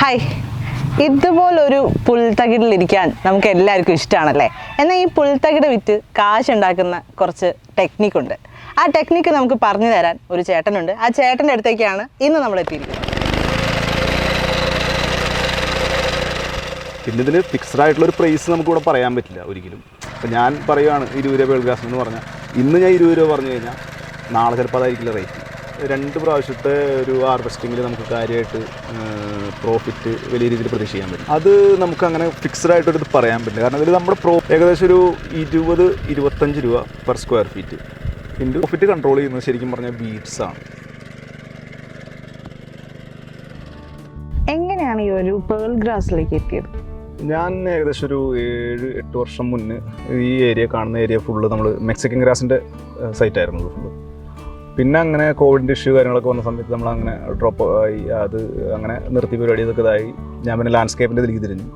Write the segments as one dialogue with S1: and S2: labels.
S1: Hi ഇതുപോലൊരു പുൽത്തകിടിലിരിക്കാൻ നമുക്ക് എല്ലാവർക്കും ഇഷ്ടമാണല്ലേ എന്നാൽ ഈ പുൽത്തകിട് വിറ്റ് കാശുണ്ടാക്കുന്ന കുറച്ച് ടെക്നിക്കുണ്ട് ആ ടെക്നിക്ക് നമുക്ക് പറഞ്ഞു തരാൻ ഒരു ചേട്ടനുണ്ട്. ആ ചേട്ടന്റെ അടുത്തേക്കാണ് ഇന്ന് നമ്മൾ എത്തിയിരിക്കുന്നത്.
S2: പിന്നെ ഇതിന് ഫിക്സ്ഡ് ആയിട്ടുള്ള ഒരു പ്രൈസ് നമുക്കിവിടെ പറയാൻ പറ്റില്ല ഒരിക്കലും. അപ്പം ഞാൻ പറയുകയാണ് ഇരുപത് രൂപ വേൾഡ് ഗ്യാസ് എന്ന് പറഞ്ഞാൽ ഇന്ന് ഞാൻ ഇരുപത് രൂപ പറഞ്ഞു കഴിഞ്ഞാൽ നാളെ ചിലപ്പോൾ അതായിരിക്കില്ല റേറ്റ് രണ്ട് പ്രാവശ്യത്തെ ഒരു ഹാർവെസ്റ്റിങ്ങിൽ നമുക്ക് കാര്യമായിട്ട് പ്രോഫിറ്റ് വലിയ രീതിയിൽ പ്രതീക്ഷിക്കാൻ പറ്റും. അത് നമുക്ക് അങ്ങനെ ഫിക്സ്ഡ് ആയിട്ടൊരു ഇത് പറയാൻ പറ്റില്ല. കാരണം ഇതിൽ നമ്മുടെ പ്രോ ഏകദേശം ഒരു ഇരുപത് ഇരുപത്തഞ്ച് രൂപ പെർ സ്ക്വയർ ഫീറ്റ് ഇതിന്റെ പ്രോഫിറ്റ് കൺട്രോൾ ചെയ്യുന്നത് ശരിക്കും പറഞ്ഞാൽ ബീറ്റ്സ് ആണ്.
S1: എങ്ങനെയാണ് ഈ ഒരു പേൾ ഗ്രാസിലേക്ക് എത്തിയത്?
S2: ഞാൻ ഏകദേശം ഒരു ഏഴ് എട്ട് വർഷം മുന്നേ ഈ ഏരിയ കാണുന്ന ഏരിയ ഫുള്ള് നമ്മൾ മെക്സിക്കൻ ഗ്രാസിന്റെ സൈറ്റായിരുന്നു ഫുള്ള് പിന്നെ അങ്ങനെ കോവിഡിന്റെ ഇഷ്യൂ കാര്യങ്ങളൊക്കെ വന്ന സമയത്ത് നമ്മൾ അങ്ങനെ ഡ്രോപ്പ് ആയി അത് അങ്ങനെ നിർത്തി പരിപാടി ഇതൊക്കെ ഇതായി. ഞാൻ പിന്നെ ലാൻഡ്സ്കേപ്പിന്റെ ഇതിലേക്ക് തിരിഞ്ഞു.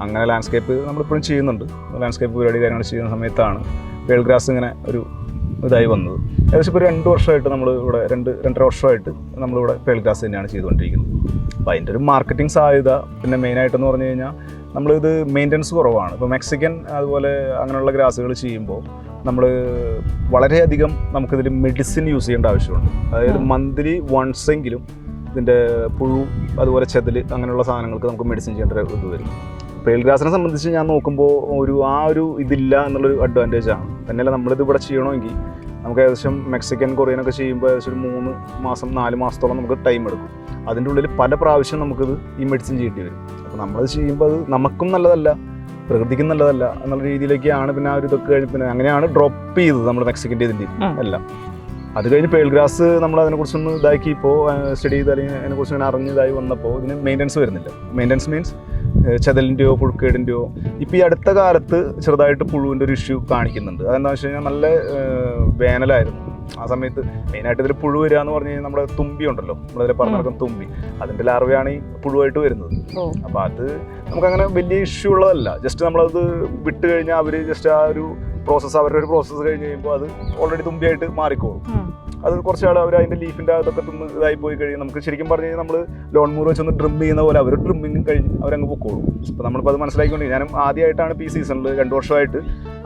S2: അങ്ങനെ ലാൻഡ്സ്കേപ്പ് നമ്മളിപ്പോഴും ചെയ്യുന്നുണ്ട്. ലാൻഡ്സ്കേപ്പ് പരിപാടി കാര്യങ്ങൾ ചെയ്യുന്ന സമയത്താണ് വേൾഗ്രാസ് ഇങ്ങനെ ഒരു ഇതായി വന്നത്. ഏകദേശം ഇപ്പോൾ രണ്ട് വർഷമായിട്ട് നമ്മൾ ഇവിടെ രണ്ട് രണ്ടര വർഷമായിട്ട് നമ്മളിവിടെ പേൾഗ്രാസ് തന്നെയാണ് ചെയ്തുകൊണ്ടിരിക്കുന്നത്. അപ്പോൾ അതിന്റെ ഒരു മാർക്കറ്റിംഗ് സാധ്യത പിന്നെ മെയിനായിട്ടെന്ന് പറഞ്ഞു കഴിഞ്ഞാൽ നമ്മളിത് മെയിന്റനൻസ് കുറവാണ്. ഇപ്പോൾ മെക്സിക്കൻ അതുപോലെ അങ്ങനെയുള്ള ഗ്രാസുകൾ ചെയ്യുമ്പോൾ നമ്മൾ വളരെയധികം നമുക്കിതിൽ മെഡിസിൻ യൂസ് ചെയ്യേണ്ട ആവശ്യമുണ്ട്. അതായത് മന്ത്ലി വൺസ് എങ്കിലും ഇതിന്റെ പുഴു അതുപോലെ ചെതൽ അങ്ങനെയുള്ള സാധനങ്ങൾക്ക് നമുക്ക് മെഡിസിൻ ചെയ്യേണ്ട ഒരു ഇത് വരും. പേൾ ഗ്രാസിനെ സംബന്ധിച്ച് ഞാൻ നോക്കുമ്പോൾ ഒരു ആ ഒരു ഇതില്ല എന്നുള്ളൊരു അഡ്വാന്റേജ് ആണ്. തന്നെയല്ല നമ്മളിത് ഇവിടെ ചെയ്യണമെങ്കിൽ നമുക്ക് ഏകദേശം മെക്സിക്കൻ കൊറിയനൊക്കെ ചെയ്യുമ്പോൾ ഏകദേശം ഒരു മൂന്ന് മാസം നാല് മാസത്തോളം നമുക്ക് ടൈം എടുക്കും. അതിന്റെ ഉള്ളിൽ പല പ്രാവശ്യം നമുക്കിത് ഈ മെഡിസിൻ ചെയ്യേണ്ടി വരും. അപ്പോൾ നമ്മളത് ചെയ്യുമ്പോൾ അത് നമുക്കും നല്ലതല്ല പ്രകൃതിക്കും നല്ലതല്ല എന്നുള്ള രീതിയിലേക്കാണ് പിന്നെ ആ ഒരു ഇതൊക്കെ കഴിഞ്ഞ് പിന്നെ അങ്ങനെയാണ് ഡ്രോപ്പ് ചെയ്തത് നമ്മൾ മെക്സിക്കന്റെ
S1: ഇതിന്റെ
S2: എല്ലാം. അത് കഴിഞ്ഞ് പേൾ ഗ്രാസ് നമ്മൾ അതിനെക്കുറിച്ചൊന്ന് ഇതാക്കി ഇപ്പോൾ സ്റ്റഡി ചെയ്ത് അല്ലെങ്കിൽ അതിനെക്കുറിച്ച് ഇങ്ങനെ അറിഞ്ഞതായി വന്നപ്പോൾ ഇതിന് മെയിന്റനൻസ് വരുന്നില്ല. മെയിന്റനൻസ് മീൻസ് ചെതലിന്റെയോ പുഴുക്കേടിന്റെയോ ഇപ്പോൾ ഈ അടുത്ത കാലത്ത് ചെറുതായിട്ട് പുഴുവിന്റെ ഒരു ഇഷ്യൂ കാണിക്കുന്നുണ്ട്. അതെന്താണെന്ന് വെച്ച് കഴിഞ്ഞാൽ നല്ല വേനലായിരുന്നു. ആ സമയത്ത് മെയിനായിട്ട് ഇതിൽ പുഴു വരിക എന്ന് പറഞ്ഞു കഴിഞ്ഞാൽ നമ്മുടെ തുമ്പി ഉണ്ടല്ലോ നമ്മളിതിൽ പറഞ്ഞു നടക്കുന്ന തുമ്പി. അതിന്റെ ലാർവയാണ് ഈ പുഴുവായിട്ട് വരുന്നത്.
S1: അപ്പൊ
S2: അപ്പോൾ അത് നമുക്കങ്ങനെ വലിയ ഇഷ്യൂ ഉള്ളതല്ല. ജസ്റ്റ് നമ്മളത് വിട്ട് കഴിഞ്ഞാൽ അവർ ജസ്റ്റ് ആ ഒരു പ്രോസസ്സ് അവരുടെ ഒരു പ്രോസസ്സ് കഴിഞ്ഞ് കഴിയുമ്പോൾ അത് ഓൾറെഡി തുമ്പിയായിട്ട് മാറിക്കോളും. അത് കുറച്ച് ആൾ അവർ അതിന്റെ ലീഫിന്റെ അതൊക്കെ തിന്ന് ഇതായി പോയി കഴിഞ്ഞ് നമുക്ക് ശരിക്കും പറഞ്ഞു കഴിഞ്ഞാൽ നമ്മൾ ലോൺ വെച്ച് ഒന്ന് ഡ്രിം ചെയ്യുന്ന പോലെ അവർ ഡ്രിമ്മിങ് കഴിഞ്ഞ് അവരങ്ങ് പൊക്കോളും. അപ്പൊ നമ്മളിപ്പോൾ അത് മനസ്സിലാക്കിക്കൊണ്ട് ഞാനും ആദ്യമായിട്ടാണ് ഇപ്പോൾ ഈ സീസണിൽ രണ്ട് വർഷമായിട്ട്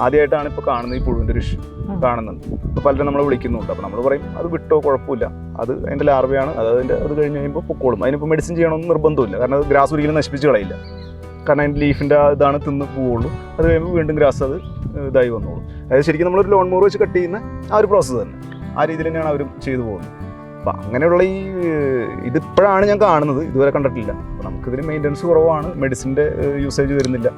S2: ആദ്യമായിട്ടാണ് ഇപ്പോൾ കാണുന്നത് ഈ പുഴുവിന്റെ ഒരു ഇഷ്യൂ കാണുന്നുണ്ട് ഇപ്പോൾ പലരും നമ്മളെ വിളിക്കുന്നുണ്ട്. അപ്പോൾ നമ്മൾ പറയും അത് വിട്ടോ? കുഴപ്പമില്ല. അത് അതിന്റെ ലാർവയാണ് അത് അതിന്റെ അത് കഴിഞ്ഞ് കഴിയുമ്പോൾ പൊക്കോളും. അതിനിപ്പോൾ മെഡിസിൻ ചെയ്യണമെന്ന് നിർബന്ധമില്ല കാരണം അത് ഗ്രാസ് ഒരിക്കലും നശിപ്പിച്ച് കളയില്ല. കാരണം അതിന്റെ ലീഫിന്റെ ഇതാണ് തിന്ന് പോവുള്ളൂ. അത് കഴിയുമ്പോൾ വീണ്ടും ഗ്രാസ് അത് ഇതായി വന്നോളൂ. അതായത് ശരിക്കും നമ്മളൊരു ലോൺ മോർ വെച്ച് കട്ട് ചെയ്യുന്ന ആ ഒരു പ്രോസസ്സ് തന്നെ. ആ രീതിയിൽ തന്നെയാണ് അവരും ചെയ്തു പോകുന്നത്. അപ്പം അങ്ങനെയുള്ള ഈ ഇതിപ്പോഴാണ് ഞാൻ കാണുന്നത്. ഇതുവരെ കണ്ടിട്ടില്ല. അപ്പോൾ നമുക്കിതിന് മെയിന്റനൻസ് കുറവാണ്. മെഡിസിന്റെ യൂസേജ് വരുന്നില്ല.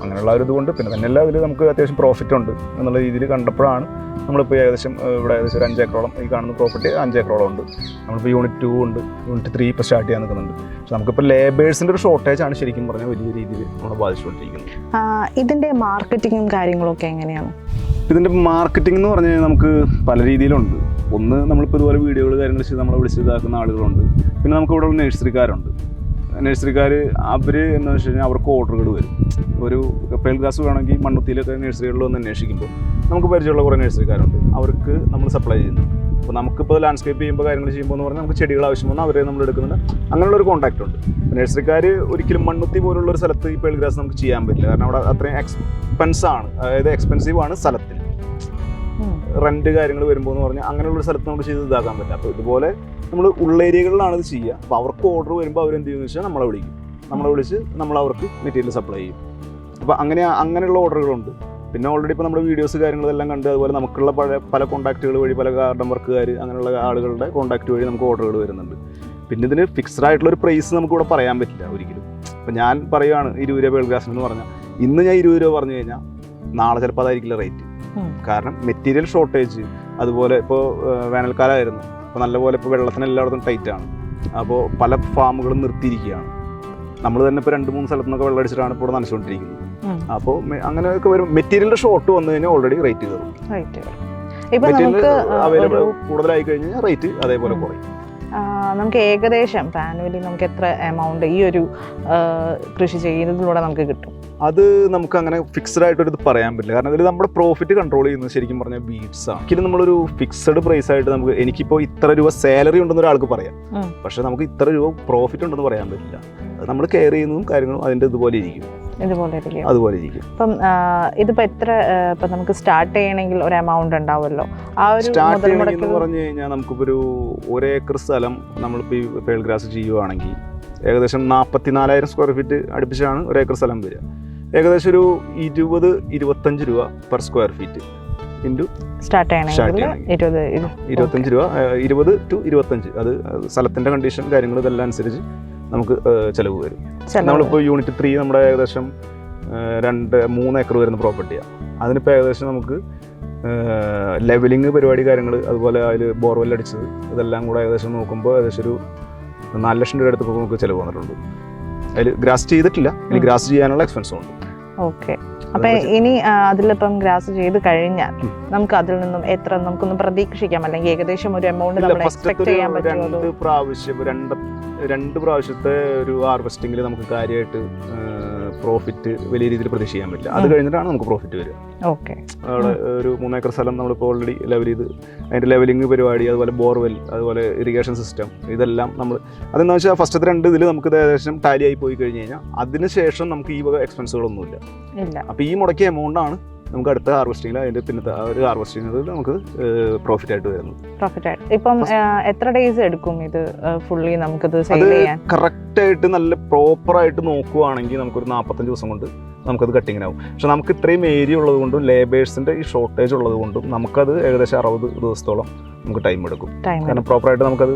S2: അങ്ങനെയുള്ള ഒരു ഇതുകൊണ്ട് പിന്നെ തന്നെയല്ല അതിൽ നമുക്ക് അത്യാവശ്യം പ്രോഫിറ്റ് ഉണ്ട് എന്നുള്ള രീതിയിൽ കണ്ടപ്പോഴാണ് നമ്മളിപ്പോൾ ഏകദേശം ഇവിടെ ഏകദേശം ഒരു അഞ്ചേക്കറോളം ഈ കാണുന്ന പ്രോഫിറ്റ് അഞ്ചേക്കറോളം ഉണ്ട്. നമ്മളിപ്പോൾ യൂണിറ്റ് ടു ഉണ്ട് യൂണിറ്റ് ത്രീ ഇപ്പോൾ സ്റ്റാർട്ട് ചെയ്യാൻ നിൽക്കുന്നുണ്ട്. പക്ഷെ നമുക്കിപ്പോൾ ലേബേഴ്സിന്റെ ഒരു ഷോർട്ടേജ് ആണ് ശരിക്കും പറഞ്ഞാൽ വലിയ രീതിയിൽ നമ്മളെ ബാധിച്ചുകൊണ്ടിരിക്കുന്നത്.
S1: ഇതിന്റെ മാർക്കറ്റിങ്ങും കാര്യങ്ങളൊക്കെ എങ്ങനെയാണ്?
S2: ഇതിന്റെ മാർക്കറ്റിംഗ് എന്ന് പറഞ്ഞാൽ നമുക്ക് പല രീതിയിലുണ്ട്. ഒന്ന് നമ്മളിപ്പോൾ ഇതുപോലെ വീഡിയോകൾ കാര്യങ്ങൾ ചെയ്ത് നമ്മളെ വിളിച്ച് ഇതാക്കുന്ന ആളുകളുണ്ട്. പിന്നെ നമുക്ക് ഇവിടെ നഴ്സറിക്കാരുണ്ട് നഴ്സറിക്കാർ അവർ എന്ന് വെച്ച് കഴിഞ്ഞാൽ അവർക്ക് ഓർഡറുകൾ വരും. ഒരു പേൽ ഗ്ലാസ് വേണമെങ്കിൽ മണ്ണുത്തിയിലൊക്കെ നഴ്സറികളിൽ ഒന്ന് അന്വേഷിക്കുമ്പോൾ നമുക്ക് പരിചയമുള്ള കുറേ നഴ്സറിക്കാരുണ്ട് അവർക്ക് നമ്മൾ സപ്ലൈ ചെയ്യുന്നു. അപ്പോൾ നമുക്കിപ്പോൾ ലാൻഡ്സ്കേപ്പ് ചെയ്യുമ്പോൾ കാര്യങ്ങൾ ചെയ്യുമ്പോൾ എന്ന് പറഞ്ഞാൽ നമുക്ക് ചെടികൾ ആവശ്യം വന്നാൽ അവരെ നമ്മൾ എടുക്കുന്നുണ്ട്. അങ്ങനെയുള്ള ഒരു കോൺടാക്റ്റ് ഉണ്ട്. നഴ്സറിക്കാർ ഒരിക്കലും മണ്ണുത്തി പോലുള്ള ഒരു സ്ഥലത്ത് ഈ പേൾ ഗ്രാസ് നമുക്ക് ചെയ്യാൻ പറ്റില്ല. കാരണം അവിടെ അത്രയും എക്സ്പെൻസ് ആണ്. അതായത് എക്സ്പെൻസീവ് ആണ്
S1: സ്ഥലത്തിൽ
S2: റെന്റ് കാര്യങ്ങൾ വരുമ്പോൾ എന്ന് പറഞ്ഞാൽ അങ്ങനെയുള്ള സ്ഥലത്ത് നമുക്ക് ചെയ്ത് ഇതാക്കാൻ പറ്റില്ല. അപ്പോൾ ഇതുപോലെ നമ്മൾ ഉള്ളേരിയകളിലാണ് ഇത് ചെയ്യുക. അപ്പോൾ അവർക്ക് ഓർഡർ വരുമ്പോൾ അവരെന്ത് ചെയ്യുമെന്ന് വെച്ചാൽ നമ്മളെ വിളിക്കും. നമ്മളെ വിളിച്ച് നമ്മൾ അവർക്ക് മെറ്റീരിയൽ സപ്ലൈ ചെയ്യും. അപ്പോൾ അങ്ങനെ അങ്ങനെയുള്ള ഓർഡറുകളുണ്ട് പിന്നെ ഓൾറെഡി ഇപ്പോൾ നമ്മുടെ വീഡിയോസ് കാര്യങ്ങളെല്ലാം കണ്ട് അതുപോലെ നമുക്കുള്ള പല പല കോൺടാക്റ്റുകൾ വഴി പല ഗാർഡൻ വർക്കുകാർ അങ്ങനെയുള്ള ആളുകളുടെ കോൺടാക്റ്റ് വഴി നമുക്ക് ഓർഡറുകൾ വരുന്നുണ്ട്. പിന്നെ ഇതിന് ഫിക്സ്ഡ് ആയിട്ടുള്ള ഒരു പ്രൈസ് നമുക്കിവിടെ പറയാൻ പറ്റില്ല ഒരിക്കലും. അപ്പോൾ ഞാൻ പറയുകയാണ് ഇരുപത് രൂപ വേൾഗ്രാസിന് എന്ന് പറഞ്ഞാൽ ഇന്ന് ഞാൻ ഇരുപത് രൂപ പറഞ്ഞു കഴിഞ്ഞാൽ നാളെ ചിലപ്പോൾ അതായിരിക്കില്ല റേറ്റ് കാരണം മെറ്റീരിയൽ ഷോർട്ടേജ് അതുപോലെ ഇപ്പോൾ വേനൽക്കാലമായിരുന്നു അപ്പോൾ നല്ലപോലെ ഇപ്പോൾ വെള്ളത്തിന് എല്ലായിടത്തും ടൈറ്റ് ആണ്. അപ്പോൾ പല ഫാമുകളും നിർത്തിയിരിക്കുകയാണ്. നമ്മൾ തന്നെ ഇപ്പോൾ രണ്ട് മൂന്ന് സ്ഥലത്തു നിന്നൊക്കെ വെള്ളം അടിച്ചിട്ടാണ് ഇപ്പോൾ നനച്ചുകൊണ്ടിരിക്കുന്നത്. അപ്പോൾ അങ്ങനെയൊക്കെ വരും. മെറ്റീരിയലിന്റെ ഷോർട്ട് വന്നു കഴിഞ്ഞാൽ ഓൾറെഡി റേറ്റ് കയറും മെറ്റീരിയൽ അവൈലബിൾ കൂടുതലായി കഴിഞ്ഞാൽ റേറ്റ് അതേപോലെ. കുറയും.
S1: നമുക്ക് ഏകദേശം ആനുവലി നമുക്ക് എത്ര എമൗണ്ട് ഈ ഒരു കൃഷി ചെയ്യുന്നതിലൂടെ നമുക്ക് കിട്ടും.
S2: അത് നമുക്ക് അങ്ങനെ ഫിക്സഡ് ആയിട്ടൊരു ഇത് പറയാൻ പറ്റില്ല. കാരണം ഇതിൽ നമ്മുടെ പ്രോഫിറ്റ് കൺട്രോൾ ചെയ്യുന്നത് ശരിക്കും പറഞ്ഞാൽ ബീഡ്സ് ആണ്. ഒരിക്കലും നമ്മളൊരു ഫിക്സഡ് പ്രൈസ് ആയിട്ട് നമുക്ക് എനിക്കിപ്പോൾ ഇത്ര രൂപ സാലറി ഉണ്ടെന്ന് ഒരാൾക്ക് പറയാം. പക്ഷെ നമുക്ക് ഇത്ര രൂപ പ്രോഫിറ്റ് ഉണ്ടെന്ന് പറയാൻ പറ്റില്ല. നമ്മൾ കെയർ ചെയ്യുന്നതും കാര്യങ്ങളും അതിന്റെ ഇതുപോലെ ഇരിക്കും.
S1: ഇതുപോലെ ഇരിക്കും.
S2: അതുപോലെ ഇരിക്കും.
S1: ഇപ്പം ആ, ഇതിപ്പോ എത്ര ഇപ്പൊ നമുക്ക് സ്റ്റാർട്ട് ചെയ്യണമെങ്കിൽ ഒരു എമൗണ്ട് ഉണ്ടാവുമല്ലോ? ആ ഒരു
S2: സ്റ്റാർട്ട് ചെയ്യണമെന്ന് പറഞ്ഞു കഴിഞ്ഞാൽ നമുക്കിപ്പോൾ ഒരു ഒരേക്കർ സ്ഥലം നമ്മളിപ്പോൾ ഈ പേൾ ഗ്രാസ് ചെയ്യുവാണെങ്കിൽ ഏകദേശം നാൽപ്പത്തി നാലായിരം സ്ക്വയർ ഫീറ്റ് അടുപ്പിച്ചാണ് ഏക്കർ സ്ഥലം വരിക. ഏകദേശം ഒരു ഇരുപത് ഇരുപത്തഞ്ച് രൂപ per square feet into
S1: start ചെയ്യണമെങ്കിൽ.
S2: ഇരുപത്തഞ്ച് രൂപ ഇരുപത് ടു ഇരുപത്തഞ്ച്. അത് സ്ഥലത്തിന്റെ കണ്ടീഷൻ കാര്യങ്ങൾ ഇതെല്ലാം അനുസരിച്ച് നമുക്ക് ചിലവ് വരും. നമ്മളിപ്പോൾ യൂണിറ്റ് ത്രീ നമ്മുടെ ഏകദേശം രണ്ട് മൂന്ന് ഏക്കർ വരുന്ന പ്രോപ്പർട്ടിയാണ് അതിനിപ്പോൾ ഏകദേശം നമുക്ക് ലെവലിംഗ് പരിപാടി കാര്യങ്ങൾ അതുപോലെ അതിൽ ബോർവെൽ അടിച്ചത് ഇതെല്ലാം കൂടെ ഏകദേശം നോക്കുമ്പോൾ ഏകദേശം ഒരു നാല് ലക്ഷം രൂപ അടുത്ത് നമുക്ക് ചിലവ് വന്നിട്ടുണ്ട്. അതിൽ ഗ്രാസ് ചെയ്തിട്ടില്ല ഇനി. ഗ്രാസ് ചെയ്യാനുള്ള എക്സ്പെൻസും ഉണ്ട്.
S1: ഓക്കെ. അപ്പൊ ഇനി അതിലിപ്പം ഗ്രാസ് ചെയ്ത് കഴിഞ്ഞാൽ നമുക്ക് അതിൽ നിന്നും എത്ര നമുക്കൊന്ന് പ്രതീക്ഷിക്കാം? അല്ലെങ്കിൽ ഏകദേശം ഒരു എമൗണ്ട് നമ്മൾ എക്സ്പെക്ട് ചെയ്യാൻ
S2: ഒരു
S1: പറ്റുമോ?
S2: രണ്ട് പ്രാവശ്യം രണ്ട് രണ്ട് പ്രാവശ്യത്തെ ഒരു ഹാർവെസ്റ്റിംഗിൽ നമുക്ക് കാര്യമായിട്ട് പ്രോഫിറ്റ് വലിയ രീതിയിൽ പ്രതീക്ഷ ചെയ്യാൻ പറ്റില്ല. അത്. കഴിഞ്ഞിട്ടാണ് നമുക്ക് പ്രോഫിറ്റ് വരിക.
S1: ഓക്കെ.
S2: അവിടെ ഒരു മൂന്നേക്കർ സ്ഥലം നമ്മളിപ്പോൾ ഓൾറെഡി ലെവൽ ചെയ്ത് അതിന്റെ ലെവലിംഗ് പരിപാടി അതുപോലെ ബോർവെൽ അതുപോലെ ഇറിഗേഷൻ സിസ്റ്റം ഇതെല്ലാം നമ്മൾ അതെന്ന് വെച്ചാൽ ഫസ്റ്റത്തെ രണ്ട് ഇതിൽ നമുക്ക് ഏകദേശം ടാലി ആയി പോയി കഴിഞ്ഞ് കഴിഞ്ഞാൽ അതിനുശേഷം നമുക്ക് ഈ വക എക്സ്പെൻസുകളൊന്നുമില്ല അപ്പോൾ ഈ മുടക്കിയ എമൗണ്ടാണ് ആണ് നമുക്ക് അടുത്ത ഹാർവെസ്റ്റിംഗിൽ അതിന്റെ പിന്നത്തെ ആ ഒരു ഹാർവസ്റ്റിംഗ് നമുക്ക് പ്രോഫിറ്റ് ആയിട്ട് വരുന്നത്
S1: പ്രോഫിറ്റ് ആയിട്ട്. ഇപ്പം എത്ര ഡേയ്സ് എടുക്കും ഇത് ഫുള്ളി നമുക്കിത് സെയിൽ
S2: ചെയ്യാൻ?
S1: ചെയ്യാൻ
S2: കറക്റ്റായിട്ട് നല്ല പ്രോപ്പറായിട്ട് നോക്കുവാണെങ്കിൽ നമുക്കൊരു നാൽപ്പത്തഞ്ച് ദിവസം കൊണ്ട് നമുക്കത് കട്ടിങ്ങിനാവും പക്ഷെ നമുക്ക് ഇത്രയും ഏരിയ ഉള്ളത് കൊണ്ടും ലേബേഴ്സിന്റെ ഈ ഷോർട്ടേജ് ഉള്ളത് കൊണ്ടും നമുക്കത് ഏകദേശം അറുപത് ദിവസത്തോളം നമുക്ക് ടൈം എടുക്കും. കാരണം പ്രോപ്പറായിട്ട് നമുക്കത്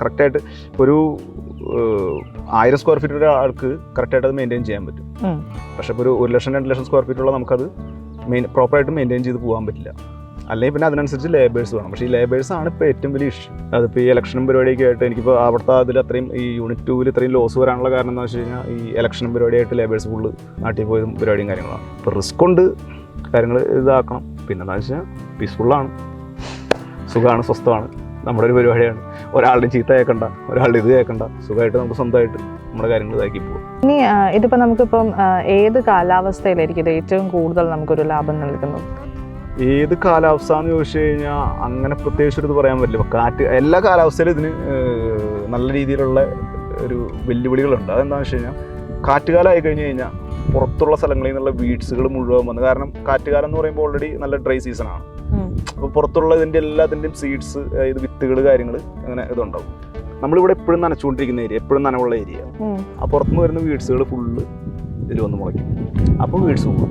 S2: കറക്റ്റായിട്ട് ഒരു ആയിരം സ്ക്വയർ ഫീറ്റ് ഒരാൾക്ക് കറക്റ്റായിട്ട് അത് മെയിന്റെയിൻ ചെയ്യാൻ പറ്റും. പക്ഷെ ഒരു ഒരു ലക്ഷം രണ്ട് ലക്ഷം സ്ക്വയർ ഫീറ്റ് ഫീറ്റുള്ള നമുക്കത് മെയിൻ പ്രോപ്പറായിട്ട് മെയിന്റെയിൻ ചെയ്ത് പോകാൻ പറ്റില്ല. അല്ലെങ്കിൽ പിന്നെ അതിനനുസരിച്ച് ലേബേഴ്സ് വേണം. പക്ഷേ ഈ ലേബേഴ്സ് ആണ് ഇപ്പോൾ ഏറ്റവും വലിയ ഇഷ്യൂ അതിപ്പോൾ ഈ ഇലക്ഷനും പരിപാടിയൊക്കെ ആയിട്ട് എനിക്കിപ്പോൾ അവിടുത്തെ അതിൽ അത്രയും ഈ യൂണിറ്റ് ടൂവിൽ ഇത്രയും ലോസ് വരാനുള്ള കാരണം എന്താ വെച്ച് കഴിഞ്ഞാൽ ഈ ഇലക്ഷനും പരിപാടിയായിട്ട് ലേബേഴ്സ് ഫുള്ള് നാട്ടിൽ പോയതും പരിപാടിയും കാര്യങ്ങളാണ്. ഇപ്പോൾ റിസ്ക് ഉണ്ട് കാര്യങ്ങൾ ഇതാക്കണം. പിന്നെ എന്താ വെച്ചാൽ പീസ്ഫുള്ളാണ് സുഖമാണ് സ്വസ്ഥമാണ്. നമ്മുടെ ഒരു പരിപാടിയാണ്. ഒരാളുടെ ചീത്ത കേൾക്കണ്ട ഒരാളുടെ ഇത് കേൾക്കണ്ട സുഖമായിട്ട് നമുക്ക് സ്വന്തമായിട്ട് നമ്മുടെ കാര്യങ്ങൾ ഇതാക്കി പോകും
S1: ഇനി ഇതിപ്പോ നമുക്കിപ്പം ഏത് കാലാവസ്ഥയിലായിരിക്കും ഇത് ഏറ്റവും കൂടുതൽ നമുക്കൊരു ലാഭം നൽകുന്നത്?
S2: ഏത് കാലാവസ്ഥ എന്ന് ചോദിച്ചു കഴിഞ്ഞാൽ അങ്ങനെ പ്രത്യേകിച്ച് ഒരു ഇത് പറയാൻ പറ്റില്ല. കാറ്റ് എല്ലാ കാലാവസ്ഥയിലും ഇതിന് നല്ല രീതിയിലുള്ള ഒരു വെല്ലുവിളികളുണ്ട്. അതെന്താണെന്ന് വെച്ച് കഴിഞ്ഞാൽ കാറ്റുകാലമായി കഴിഞ്ഞ് കഴിഞ്ഞാൽ പുറത്തുള്ള സ്ഥലങ്ങളിൽ നിന്നുള്ള വീഡ്സുകൾ മുഴുവൻ വന്ന് കാരണം കാറ്റുകാലം എന്ന് പറയുമ്പോൾ ഓൾറെഡി നല്ല ഡ്രൈ സീസൺ
S1: ആണ്.
S2: അപ്പോൾ പുറത്തുള്ള ഇതിന്റെ എല്ലാത്തിന്റെയും സീഡ്സ് ഇത് വിത്തുകൾ കാര്യങ്ങൾ അങ്ങനെ ഇതുണ്ടാവും. നമ്മളിവിടെ എപ്പോഴും നനച്ചുകൊണ്ടിരിക്കുന്ന ഏരിയ എപ്പോഴും നനവുള്ള ഏരിയ. ആ പുറത്തുനിന്ന് വരുന്ന വീഡ്സുകൾ ഫുള്ള് ഇതിൽ വന്ന് മുളയ്ക്കും. അപ്പോൾ വീഡ്സ് പോകും.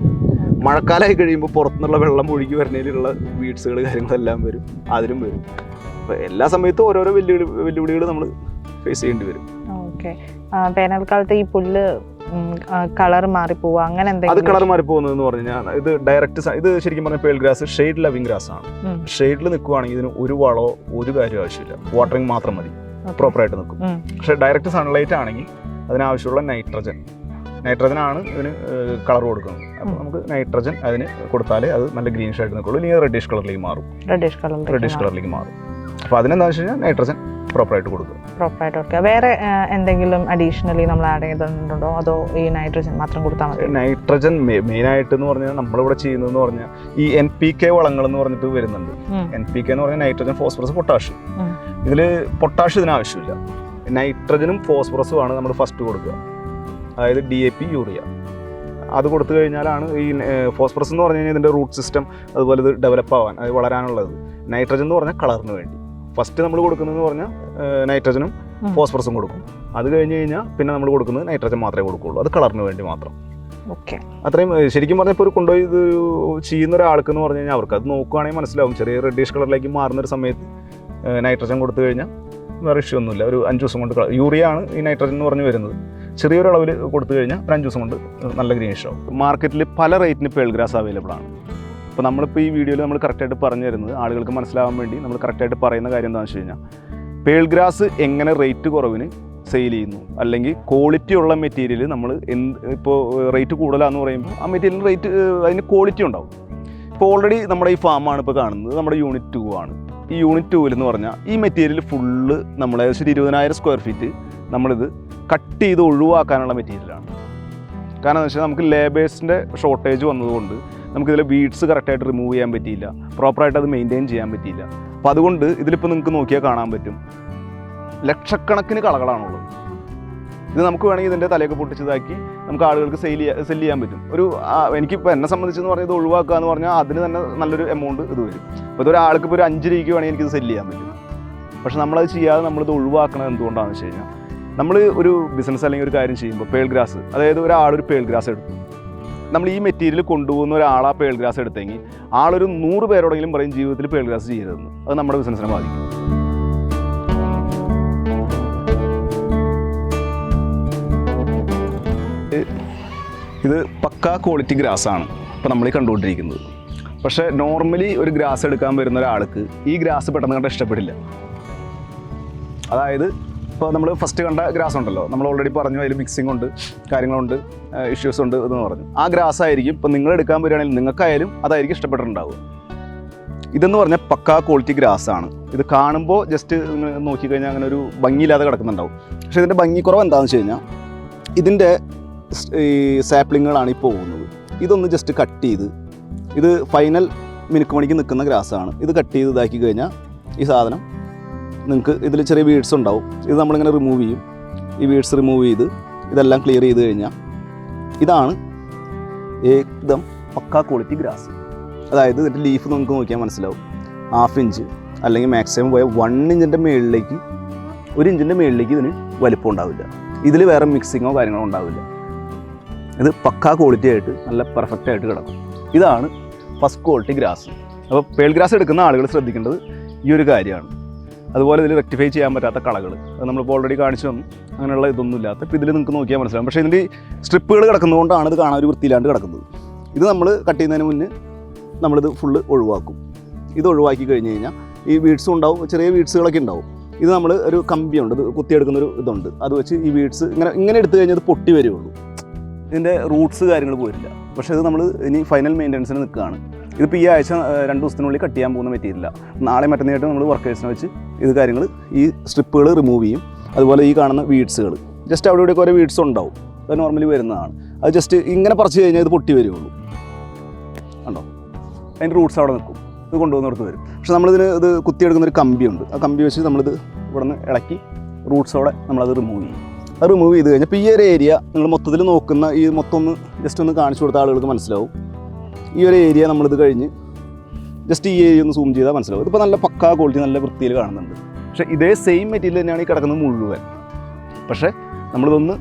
S2: മഴക്കാലമായി കഴിയുമ്പോൾ പുറത്തുനിന്നുള്ള വെള്ളം ഒഴുകി വരുന്നതിലുള്ള വീഡ്സുകൾ കാര്യങ്ങളെല്ലാം വരും. അതിലും വരും. അപ്പോൾ എല്ലാ സമയത്തും ഓരോരോ വെല്ലുവിളി വെല്ലുവിളികൾ നമ്മൾ ഫേസ് ചെയ്യേണ്ടി വരും.
S1: ഓക്കെ വേനൽക്കാലത്ത് ഈ പുല്ല് കളർ മാറിപ്പോവുക അങ്ങനെ
S2: അത് കളർ മാറി പോകുന്നതെന്ന് പറഞ്ഞു കഴിഞ്ഞാൽ ഇത് ഡയറക്റ്റ് ഇത് ശരിക്കും പറഞ്ഞാൽ pearl grass shade loving grass ആണ്. ഷെയ്ഡിൽ നിൽക്കുവാണെങ്കിൽ ഇതിന് ഒരു വളോ ഒരു കാര്യം ആവശ്യമില്ല. വാട്ടറിങ് മാത്രം മതി. പ്രോപ്പറായിട്ട് നിൽക്കും. പക്ഷെ ഡയറക്റ്റ് സൺലൈറ്റ് ആണെങ്കിൽ അതിനാവശ്യമുള്ള നൈട്രജൻ നൈട്രജൻ ആണ് ഇതിന് കളർ കൊടുക്കുന്നത്. അപ്പോൾ നമുക്ക് നൈട്രജൻ അതിന് കൊടുത്താലേ അത് നല്ല ഗ്രീനിഷ് ആയിട്ട് നിൽക്കുള്ളൂ. ഇല്ലെങ്കിൽ റെഡിഷ് കളറിലേക്ക് മാറും.
S1: റെഡിഷ്
S2: റെഡിഷ് കളറിലേക്ക് മാറും. അപ്പോൾ അതിനെന്താ വെച്ച് കഴിഞ്ഞാൽ നൈട്രജൻ പ്രോപ്പറായിട്ട് കൊടുക്കുക.
S1: പ്രോപ്പറായിട്ട് കൊടുക്കുക. വേറെ എന്തെങ്കിലും അഡീഷണലി നമ്മൾ ആഡ് ചെയ്തിട്ടുണ്ടോ? അതോ ഈ നൈട്രജൻ മാത്രം കൊടുത്താൽ മതി?
S2: നൈട്രജൻ മെയിനായിട്ട് എന്ന് പറഞ്ഞാൽ നമ്മളിവിടെ ചെയ്യുന്നതെന്ന് പറഞ്ഞാൽ ഈ എൻ പി കെ വളങ്ങൾ എന്ന് പറഞ്ഞിട്ട് വരുന്നുണ്ട്. എൻ പി കെ എന്ന് പറഞ്ഞാൽ നൈട്രജൻ ഫോസ്ഫറസ് പൊട്ടാഷ്
S1: ഉം.
S2: ഇതിൽ പൊട്ടാഷ് ഇതിന് ആവശ്യമില്ല. നൈട്രജനും ഫോസ്ഫറസും ആണ് നമ്മൾ ഫസ്റ്റ് കൊടുക്കുക. അതായത് ഡി എ പി യൂറിയ അത് കൊടുത്തു കഴിഞ്ഞാലാണ് ഈ ഫോസ്ഫറസ് എന്ന് പറഞ്ഞു കഴിഞ്ഞാൽ ഇതിന്റെ റൂട്ട് സിസ്റ്റം അതുപോലെ ഇത് ഡെവലപ്പ് ആവാൻ അത് വളരാനുള്ളത്. നൈട്രജൻ എന്ന് പറഞ്ഞാൽ കളറിന് വേണ്ടി. ഫസ്റ്റ് നമ്മൾ കൊടുക്കുന്നതെന്ന് പറഞ്ഞാൽ നൈട്രജനും ഫോസ്ഫറസും കൊടുക്കും. അത് കഴിഞ്ഞ് കഴിഞ്ഞാൽ പിന്നെ നമ്മൾ കൊടുക്കുന്നത് നൈട്രജൻ മാത്രമേ കൊടുക്കുകയുള്ളൂ. അത് കളറിന് വേണ്ടി മാത്രം.
S1: ഓക്കെ
S2: അത്രയും ശരിക്കും പറഞ്ഞാൽ ഇപ്പോൾ ഒരു കൊണ്ടുപോയി ഇത് ചെയ്യുന്ന ഒരാൾക്ക് എന്ന് പറഞ്ഞു കഴിഞ്ഞാൽ അവർക്ക് അത് നോക്കുകയാണെങ്കിൽ മനസ്സിലാവും. ചെറിയ റെഡിഷ് കളറിലേക്ക് മാറുന്ന ഒരു സമയത്ത് നൈട്രജൻ കൊടുത്തു കഴിഞ്ഞാൽ വേറെ ഇഷ്യൂ ഒന്നുമില്ല. ഒരു അഞ്ച് ദിവസം കൊണ്ട് യൂറിയ ആണ് ഈ നൈട്രജൻ എന്ന് പറഞ്ഞ് വരുന്നത്. ചെറിയൊരു അളവിൽ കൊടുത്തു കഴിഞ്ഞാൽ ഒരു അഞ്ച് ദിവസം കൊണ്ട് നല്ല ഗ്രീനിഷ് ആവും. മാർക്കറ്റിൽ പല റേറ്റിന് പേൾഗ്രാസ് അവൈലബിൾ ആണ്. അപ്പോൾ നമ്മളിപ്പോൾ ഈ വീഡിയോയിൽ നമ്മൾ കറക്റ്റായിട്ട് പറഞ്ഞു തരുന്നത് ആളുകൾക്ക് മനസ്സിലാവാൻ വേണ്ടി നമ്മൾ കറക്റ്റായിട്ട് പറയുന്ന കാര്യം എന്താണെന്ന് വെച്ച് കഴിഞ്ഞാൽ പേൾ ഗ്രാസ് എങ്ങനെ റേറ്റ് കുറവിന് സെയിൽ ചെയ്യുന്നു അല്ലെങ്കിൽ ക്വാളിറ്റി ഉള്ള മെറ്റീരിയൽ നമ്മൾ എന്ത് ഇപ്പോൾ റേറ്റ് കൂടുതലാന്ന് പറയുമ്പോൾ ആ മെറ്റീരിയൽ റേറ്റ് അതിന് ക്വാളിറ്റി ഉണ്ടാവും. ഇപ്പോൾ ഓൾറെഡി നമ്മുടെ ഈ ഫാമാണ് ഇപ്പോൾ കാണുന്നത് നമ്മുടെ യൂണിറ്റ് ടു ആണ്. ഈ യൂണിറ്റ് ടൂവിൽ എന്ന് പറഞ്ഞാൽ ഈ മെറ്റീരിയൽ ഫുള്ള് നമ്മൾ ഏകദേശം ഒരു ഇരുപതിനായിരം സ്ക്വയർ ഫീറ്റ് നമ്മളിത് കട്ട് ചെയ്ത് ഒഴിവാക്കാനുള്ള മെറ്റീരിയലാണ് കാരണം എന്ന് വെച്ചാൽ നമുക്ക് ലേബേഴ്സിന്റെ ഷോർട്ടേജ് വന്നതുകൊണ്ട് നമുക്കിതിലെ ബീഡ്സ് കറക്റ്റായിട്ട് റിമൂവ് ചെയ്യാൻ പറ്റിയില്ല. പ്രോപ്പറായിട്ട് അത് മെയിന്റെയിൻ ചെയ്യാൻ പറ്റിയില്ല. അപ്പോൾ അതുകൊണ്ട് ഇതിലിപ്പോൾ നിങ്ങൾക്ക് നോക്കിയാൽ കാണാൻ പറ്റും. ലക്ഷക്കണക്കിന് കളകളാണുള്ളത്. ഇത് നമുക്ക് വേണമെങ്കിൽ ഇതിന്റെ തലയൊക്കെ പൊട്ടിച്ചതാക്കി നമുക്ക് ആളുകൾക്ക് സെയിൽ ചെയ്യാൻ സെൽ ചെയ്യാൻ പറ്റും. ഒരു എനിക്കിപ്പോൾ എന്നെ സംബന്ധിച്ചെന്ന് പറഞ്ഞാൽ ഇത് ഒഴിവാക്കുക എന്ന് പറഞ്ഞാൽ അതിന് തന്നെ നല്ലൊരു എമൗണ്ട് ഇത് വരും. അപ്പോൾ ഇതൊരാൾക്ക് ഇപ്പോൾ ഒരു അഞ്ച് രൂപയ്ക്ക് വേണമെങ്കിൽ എനിക്കിത് സെൽ ചെയ്യാൻ പറ്റും. പക്ഷെ നമ്മളത് ചെയ്യാതെ നമ്മളിത് ഒഴിവാക്കണത് എന്തുകൊണ്ടാണെന്ന് വെച്ച് കഴിഞ്ഞാൽ നമ്മൾ ഒരു ബിസിനസ് അല്ലെങ്കിൽ ഒരു കാര്യം ചെയ്യുമ്പോൾ പേൾ ഗ്രാസ് അതായത് ഒരാളൊരു ഒരു പേൾ ഗ്രാസ് എടുത്തു. നമ്മൾ ഈ മെറ്റീരിയൽ കൊണ്ടുപോകുന്ന ഒരാൾ ആ പേൾ ഗ്രാസ് എടുത്തെങ്കിൽ ആളൊരു നൂറ് പേരോടെങ്കിലും പറയും ജീവിതത്തിൽ പേൾ ഗ്രാസ് ചെയ്യരുതെന്ന്. അത് നമ്മുടെ ബിസിനസ്സിനെ ബാധിക്കും. ഇത് പക്കാ ക്വാളിറ്റി ഗ്രാസ് ആണ് ഇപ്പോൾ നമ്മൾ കണ്ടുകൊണ്ടിരിക്കുന്നത്. പക്ഷേ നോർമലി ഒരു ഗ്രാസ് എടുക്കാൻ വരുന്ന ഒരാൾക്ക് ഈ ഗ്രാസ് പെട്ടെന്ന് കണ്ട ഇഷ്ടപ്പെടില്ല. അതായത് ഇപ്പോൾ നമ്മൾ ഫസ്റ്റ് കണ്ട ഗ്രാസ് ഉണ്ടല്ലോ. നമ്മൾ ഓൾറെഡി പറഞ്ഞു അതിൽ മിക്സിംഗ് ഉണ്ട് കാര്യങ്ങളുണ്ട് ഇഷ്യൂസ് ഉണ്ട് എന്ന് പറഞ്ഞു. ആ ഗ്രാസ് ആയിരിക്കും ഇപ്പോൾ നിങ്ങൾ എടുക്കാൻ വരികയാണെങ്കിൽ നിങ്ങൾക്കായാലും അതായിരിക്കും ഇഷ്ടപ്പെട്ടിട്ടുണ്ടാവുക. ഇതെന്ന് പറഞ്ഞാൽ പക്കാ ക്വാളിറ്റി ഗ്രാസ് ആണ്. ഇത് കാണുമ്പോൾ ജസ്റ്റ് നോക്കിക്കഴിഞ്ഞാൽ അങ്ങനെ ഒരു ഭംഗിയില്ലാതെ കിടക്കുന്നുണ്ടാവും. പക്ഷേ ഇതിന്റെ ഭംഗി കുറവ് എന്താണെന്ന് വെച്ച് കഴിഞ്ഞാൽ ഇതിന്റെ ഈ സാപ്ലിങ്ങുകളാണ് ഈ പോകുന്നത്. ഇതൊന്ന് ജസ്റ്റ് കട്ട് ചെയ്ത് ഇത് ഫൈനൽ മിനുക്ക് മണിക്ക് നിൽക്കുന്ന ആണ്. ഇത് കട്ട് ചെയ്ത് ഇതാക്കി കഴിഞ്ഞാൽ ഈ സാധനം നിങ്ങൾക്ക് ഇതിൽ ചെറിയ വീഡ്സ് ഉണ്ടാവും. ഇത് നമ്മളിങ്ങനെ റിമൂവ് ചെയ്യും. ഈ വീഡ്സ് റിമൂവ് ചെയ്ത് ഇതെല്ലാം ക്ലിയർ ചെയ്ത് കഴിഞ്ഞാൽ ഇതാണ് ഏകദം പക്കാ ക്വാളിറ്റി ഗ്രാസ് അതായത് ഇതിന്റെ ലീഫ് നമുക്ക് നോക്കിയാൽ മനസ്സിലാവും. ഹാഫ് ഇഞ്ച് അല്ലെങ്കിൽ മാക്സിമം പോയ വൺ ഇഞ്ചിന്റെ മുകളിലേക്ക് ഒരു ഇഞ്ചിന്റെ മുകളിലേക്ക് ഇതിന് വലിപ്പം ഉണ്ടാവില്ല. ഇതിൽ വേറെ മിക്സിങ്ങോ കാര്യങ്ങളോ ഉണ്ടാവില്ല. ഇത് പക്കാ ക്വാളിറ്റി ആയിട്ട് നല്ല പെർഫെക്റ്റ് ആയിട്ട് കിടക്കും. ഇതാണ് ഫസ്റ്റ് ക്വാളിറ്റി ഗ്രാസ് അപ്പോൾ പേൾ ഗ്രാസ് എടുക്കുന്ന ആളുകൾ ശ്രദ്ധിക്കേണ്ടത് ഈ ഒരു കാര്യമാണ്. അതുപോലെ ഇതിൽ റെക്ടിഫൈ ചെയ്യാൻ പറ്റാത്ത കളകൾ അത് നമ്മളിപ്പോൾ ഓൾറെഡി കാണിച്ചു തന്നു. അങ്ങനെയുള്ള ഇതൊന്നും ഇല്ലാത്ത. ഇപ്പോൾ ഇതിൽ നിങ്ങൾക്ക് നോക്കിയാൽ മനസ്സിലാവും. പക്ഷേ ഇതിന്റെ സ്ട്രിപ്പുകൾ കിടക്കുന്നതുകൊണ്ടാണ് ഇത് കാണാൻ ഒരു വൃത്തിയില്ലാണ്ട് കിടക്കുന്നത്. ഇത് നമ്മൾ കട്ട് ചെയ്യുന്നതിന് മുന്നേ നമ്മളിത് ഫുള്ള് ഒഴിവാക്കും. ഇത് ഒഴിവാക്കി കഴിഞ്ഞ് കഴിഞ്ഞാൽ ഈ വീഡ്സും ഉണ്ടാവും. ചെറിയ വീഡ്സുകളൊക്കെ ഉണ്ടാവും. ഇത് നമ്മൾ ഒരു കമ്പിയുണ്ട്. ഇത് കുത്തിയെടുക്കുന്ന ഒരു ഇതുണ്ട്. അത് വെച്ച് ഈ വീഡ്സ് ഇങ്ങനെ ഇങ്ങനെ എടുത്തു കഴിഞ്ഞാൽ ഇത് പൊട്ടി വരുള്ളൂ ഇതിന്റെ റൂട്ട്സ് കാര്യങ്ങൾ പോയില്ല പക്ഷേ ഇത് നമ്മൾ ഇനി ഫൈനൽ മെയിന്റനൻസിന് നിൽക്കുകയാണ്. ഇതിപ്പോൾ ഈ ആഴ്ച രണ്ട് ദിവസത്തിനുള്ളിൽ കട്ട് ചെയ്യാൻ പോകുന്ന പറ്റിയില്ല നാളെ മറ്റന്നായിട്ട് നമ്മൾ വർക്കേഴ്സിനെ വെച്ച് ഇത് കാര്യങ്ങൾ ഈ സ്ട്രിപ്പുകൾ റിമൂവ് ചെയ്യും. അതുപോലെ ഈ കാണുന്ന വീഡ്സുകൾ ജസ്റ്റ് അവിടെ ഓരോ വീഡ്സ് ഉണ്ടാവും. അത് നോർമലി വരുന്നതാണ്. അത് ജസ്റ്റ് ഇങ്ങനെ പറിച്ചു കഴിഞ്ഞാൽ ഇത് പൊട്ടി വരികയുള്ളൂ കണ്ടോ? അതിന്റെ റൂട്ട്സ് അവിടെ നിൽക്കും. ഇത് കൊണ്ടുവന്നിടത്ത് വരും. പക്ഷെ നമ്മളിതിന് ഇത് കുത്തിയെടുക്കുന്ന ഒരു കമ്പിയുണ്ട്. ആ കമ്പി വെച്ച് നമ്മളിത് ഇവിടെ നിന്ന് ഇളക്കി റൂട്ട്സോടെ നമ്മളത് റിമൂവ് ചെയ്യും. അത് റിമൂവ് ചെയ്ത് കഴിഞ്ഞാൽ ഇപ്പോൾ ഈ ഒരു ഏരിയ നിങ്ങൾ മൊത്തത്തിൽ നോക്കുന്ന ഈ മൊത്തം ഒന്ന് ജസ്റ്റ് ഒന്ന് കാണിച്ചു കൊടുത്ത ആളുകൾക്ക് മനസ്സിലാവും. ഈ ഒരു ഏരിയ നമ്മളിത് കഴിഞ്ഞ് ജസ്റ്റ് ഈ ഏരിയ ഒന്ന് സൂം ചെയ്താൽ മനസ്സിലാവും. ഇതിപ്പോൾ നല്ല പക്കാ ക്വാളിറ്റി നല്ല വൃത്തിയിൽ കാണുന്നുണ്ട്. പക്ഷെ ഇതേ സെയിം മെറ്റീരിയൽ തന്നെയാണ് ഈ കിടക്കുന്നത് മുഴുവൻ. പക്ഷേ നമ്മളിതൊന്ന്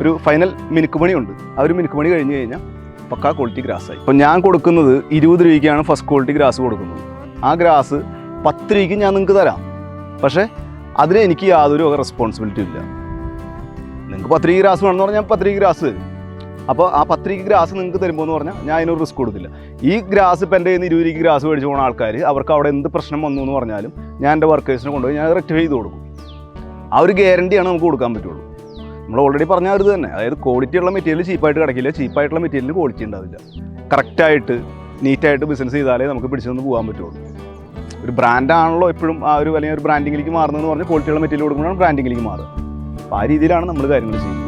S2: ഒരു ഫൈനൽ മിനുക്ക് പണിയുണ്ട്. ആ ഒരു മിനുക്ക് പണി കഴിഞ്ഞ് കഴിഞ്ഞാൽ പക്കാ ക്വാളിറ്റി ഗ്രാസായി ഇപ്പോൾ ഞാൻ കൊടുക്കുന്നത് ഇരുപത് രൂപയ്ക്കാണ് ഫസ്റ്റ് ക്വാളിറ്റി ഗ്രാസ് കൊടുക്കുന്നത്. ആ ഗ്രാസ് പത്ത് രൂപയ്ക്ക് ഞാൻ നിങ്ങൾക്ക് തരാം. പക്ഷേ അതിന് എനിക്ക് യാതൊരു റെസ്പോൺസിബിലിറ്റി ഇല്ല. നിങ്ങൾക്ക് പത്ത് രൂപ ഗ്രാസ് വേണമെന്ന് പറഞ്ഞാൽ പത്ത് രൂപ ഗ്രാസ് തരും. അപ്പോൾ ആ പത്ത് ഗ്രാസ് നിങ്ങൾക്ക് തരുമ്പോൾ എന്ന് പറഞ്ഞാൽ ഞാൻ അതിനൊരു റിസ്ക് കൊടുത്തില്ല. ഈ ഗ്രാസ് ഇപ്പം എന്റെ കയ്യിൽ നിന്ന് ഇരുപത് ഗ്രാസ് മേടിച്ച് പോകുന്ന ആൾക്കാർ അവർക്ക് അവിടെ എന്ത് പ്രശ്നം വന്നു എന്ന് പറഞ്ഞാലും ഞാൻ എന്റെ വർക്കേഴ്സിനെ കൊണ്ടുപോയി ഞാൻ റെക്ടിഫൈ ചെയ്ത് കൊടുക്കും. ആ ഒരു ഗ്യാരണ്ടിയാണ് നമുക്ക് കൊടുക്കാൻ പറ്റുള്ളൂ. നമ്മൾ ഓൾറെഡി പറഞ്ഞ ഒരു തന്നെ. അതായത് ക്വാളിറ്റി ഉള്ള മെറ്റീരിയൽ ചീപ്പായിട്ട് കിടക്കില്ല. ചീപ്പായിട്ടുള്ള മെറ്റീരിയൽ ക്വാളിറ്റി ഉണ്ടാവില്ല. കറക്റ്റായിട്ട് നീറ്റായിട്ട് ബിസിനസ് ചെയ്താലേ നമുക്ക് പിടിച്ചു നിന്ന് പോകാൻ പറ്റുള്ളൂ. ഒരു ബ്രാൻഡാണല്ലോ എപ്പോഴും ആ ഒരു അല്ലെങ്കിൽ ഒരു ബ്രാൻഡിങ്ങിലേക്ക് മാറുന്നതെന്ന് പറഞ്ഞാൽ ക്വാളിറ്റിയുള്ള മെറ്റീരിയൽ കൊടുക്കുമ്പോഴാണ് ബ്രാൻഡിങ്ങിലേക്ക് മാറുക. അപ്പോൾ ആ രീതിയിലാണ് നമ്മൾ കാര്യങ്ങൾ ചെയ്യുന്നത്.